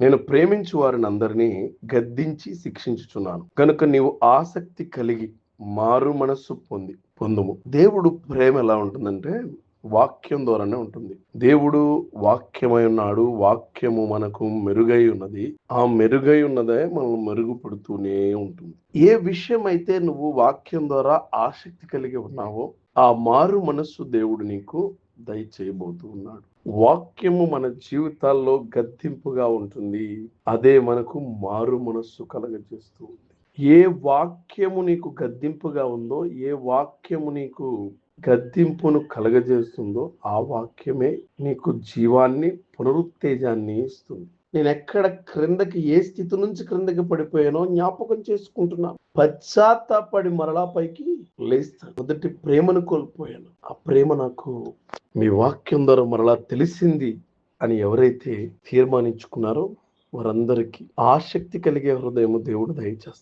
నేను ప్రేమించు వారిని అందరినీ గద్దించి శిక్షించుచున్నాను. కనుక నీవు ఆసక్తి కలిగి మారు మనస్సు పొంది పొందుము. దేవుడు ప్రేమ ఎలా ఉంటుందంటే వాక్యం ద్వారానే ఉంటుంది. దేవుడు వాక్యమై ఉన్నాడు వాక్యము మనకు మెరుగై ఉన్నది. ఆ మెరుగై ఉన్నదే మనం మెరుగుపడుతూనే ఉంటుంది. ఏ విషయం అయితే నువ్వు వాక్యం ద్వారా ఆసక్తి కలిగి ఉన్నావో ఆ మారు మనస్సు దేవుడు నీకు దయచేయబోతూ ఉన్నాడు వాక్యము మన జీవితాల్లో గద్దింపుగా ఉంటుంది. అదే మనకు మారు మనస్సు కలగజేస్తూ ఉంది. ఏ వాక్యము నీకు గద్దింపుగా ఉందో ఏ వాక్యము నీకు గద్దింపును కలగజేస్తుందో ఆ వాక్యమే నీకు జీవాన్ని పునరుత్తేజాన్ని ఇస్తుంది. నేను ఎక్కడ క్రిందకి ఏ స్థితి నుంచి క్రిందకి పడిపోయానో జ్ఞాపకం చేసుకుంటున్నా పశ్చాత్తాపడి మరలా పైకి లేస్తాను. మొదటి ప్రేమను కోల్పోయాను. ఆ ప్రేమ నాకు మీ వాక్యం ద్వారా మరలా తెలిసింది అని ఎవరైతే తీర్మానించుకున్నారో వారందరికీ ఆసక్తి కలిగే హృదయము దేవుడు దయచేస్తారు